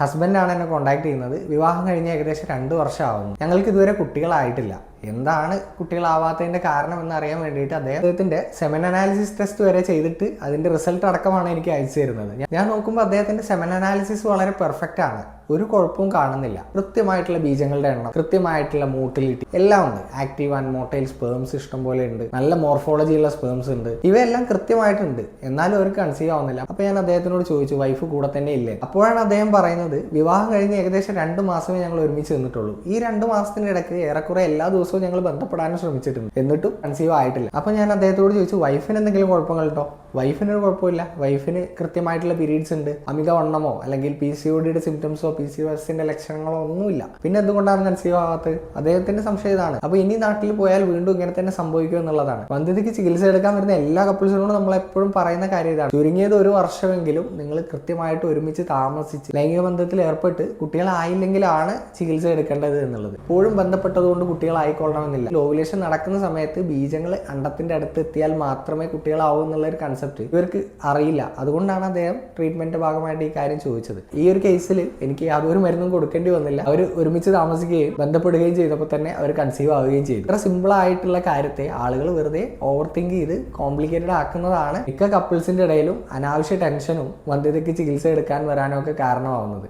ഹസ്ബൻഡാണ് എന്നെ കോൺടാക്ട് ചെയ്യുന്നത്. വിവാഹം കഴിഞ്ഞ് ഏകദേശം രണ്ട് വർഷമാവുന്നു. ഞങ്ങൾക്ക് ഇതുവരെ കുട്ടികളായിട്ടില്ല. എന്താണ് കുട്ടികളാവാത്തതിന്റെ കാരണം എന്ന് അറിയാൻ വേണ്ടിയിട്ട് അദ്ദേഹം അദ്ദേഹത്തിന്റെ സെമൻ അനാലിസിസ് ടെസ്റ്റ് വരെ ചെയ്തിട്ട് അതിന്റെ റിസൾട്ട് അടക്കമാണ് എനിക്ക് അയച്ചു തരുന്നത്. ഞാൻ- നോക്കുമ്പോൾ അദ്ദേഹത്തിന്റെ സെമൻ അനാലിസിസ് വളരെ പെർഫെക്റ്റ് ആണ്. ഒരു കുഴപ്പവും കാണുന്നില്ല. കൃത്യമായിട്ടുള്ള ബീജങ്ങളുടെ എണ്ണം കൃത്യമായിട്ടുള്ള മോട്ടിലിറ്റി എല്ലാം ഉണ്ട്. ആക്റ്റീവ് ആൻഡ് മോട്ടൈൽ സ്പേംസ് ഇഷ്ടം പോലെ ഉണ്ട്. നല്ല മോർഫോളജിയുള്ള സ്പേംസ് ഉണ്ട്. ഇവയെല്ലാം കൃത്യമായിട്ടുണ്ട്. എന്നാലും അവർക്ക് കൺസീവ് ആവുന്നില്ല. അപ്പൊ ഞാൻ അദ്ദേഹത്തിനോട് ചോദിച്ചു വൈഫ് കൂടെ തന്നെ ഇല്ലേ? അപ്പോഴാണ് അദ്ദേഹം പറയുന്നത് വിവാഹം കഴിഞ്ഞ് ഏകദേശം രണ്ട് മാസമേ ഞങ്ങൾ ഒരുമിച്ച് നിന്നിട്ടുള്ളൂ. ഈ രണ്ട് മാസത്തിനിടയ്ക്ക് ഏറെക്കുറെ എല്ലാ ദിവസവും ഞങ്ങൾ ബന്ധപ്പെടാനും ശ്രമിച്ചിട്ടുണ്ട്. എന്നിട്ടും കൺസീവ് ആയിട്ടില്ല. അപ്പൊ ഞാൻ അദ്ദേഹത്തോട് ചോദിച്ചു വൈഫിന് എന്തെങ്കിലും കുഴപ്പങ്ങളുണ്ടോ വൈഫിന് ഒരു കുഴപ്പമില്ല. വൈഫിന് കൃത്യമായിട്ടുള്ള പീരീഡ്സ് ഉണ്ട്. അമിത വണ്ണമോ അല്ലെങ്കിൽ പി സി ഒ ഡിയുടെ സിംറ്റംസോ പി സി ഒ എസിന്റെ ലക്ഷണങ്ങളോ ഒന്നുമില്ല. പിന്നെ എന്തുകൊണ്ടാണ് കൺസീവ് ആവാത്തത് അദ്ദേഹത്തിന്റെ സംശയം ഇതാണ്. അപ്പൊ ഇനി നാട്ടിൽ പോയാൽ വീണ്ടും ഇങ്ങനെ തന്നെ സംഭവിക്കും എന്നുള്ളതാണ്. വന്ധ്യതയ്ക്ക് ചികിത്സ എടുക്കാൻ വരുന്ന എല്ലാ കപ്പിൾസിനോടും നമ്മൾ എപ്പോഴും പറയുന്ന കാര്യം ഇതാണ്. ചുരുങ്ങിയത് ഒരു വർഷമെങ്കിലും നിങ്ങൾ കൃത്യമായിട്ട് ഒരുമിച്ച് താമസിച്ച് ലൈംഗിക ബന്ധത്തിൽ ഏർപ്പെട്ട് കുട്ടികളായില്ലെങ്കിലാണ് ചികിത്സ എടുക്കേണ്ടത് എന്നുള്ളത്. എപ്പോഴും ബന്ധപ്പെട്ടതുകൊണ്ട് കുട്ടികളായിക്കൊള്ളണമെന്നില്ല. ഓവുലേഷൻ നടക്കുന്ന സമയത്ത് ബീജങ്ങൾ അണ്ടത്തിന്റെ അടുത്ത് എത്തിയാൽ മാത്രമേ കുട്ടികളാവൂ എന്നുള്ള ഒരു കൺസെപ്റ്റ് ഇവർക്ക് അറിയില്ല. അതുകൊണ്ടാണ് അദ്ദേഹം ട്രീറ്റ്മെന്റ് ഭാഗമായിട്ട് ഈ കാര്യം ചോദിച്ചത്. ഈ ഒരു കേസിൽ എനിക്ക് യാതൊരു മരുന്നും കൊടുക്കേണ്ടി വന്നില്ല. അവർ ഒരുമിച്ച് താമസിക്കുകയും ബന്ധപ്പെടുകയും ചെയ്തപ്പോൾ തന്നെ അവർ കൺസീവ് ആവുകയും ചെയ്തു. ഇത്ര സിമ്പിൾ ആയിട്ടുള്ള കാര്യത്തെ ആളുകൾ വെറുതെ ഓവർ തിങ്ക് ചെയ്ത് കോംപ്ലിക്കേറ്റഡ് ആക്കുന്നതാണ് മിക്ക കപ്പിൾസിന്റെ ഇടയിലും അനാവശ്യ ടെൻഷനും വന്ധ്യതയ്ക്ക് ചികിത്സ എടുക്കാൻ വരാനൊക്കെ കാരണമാവുന്നത്.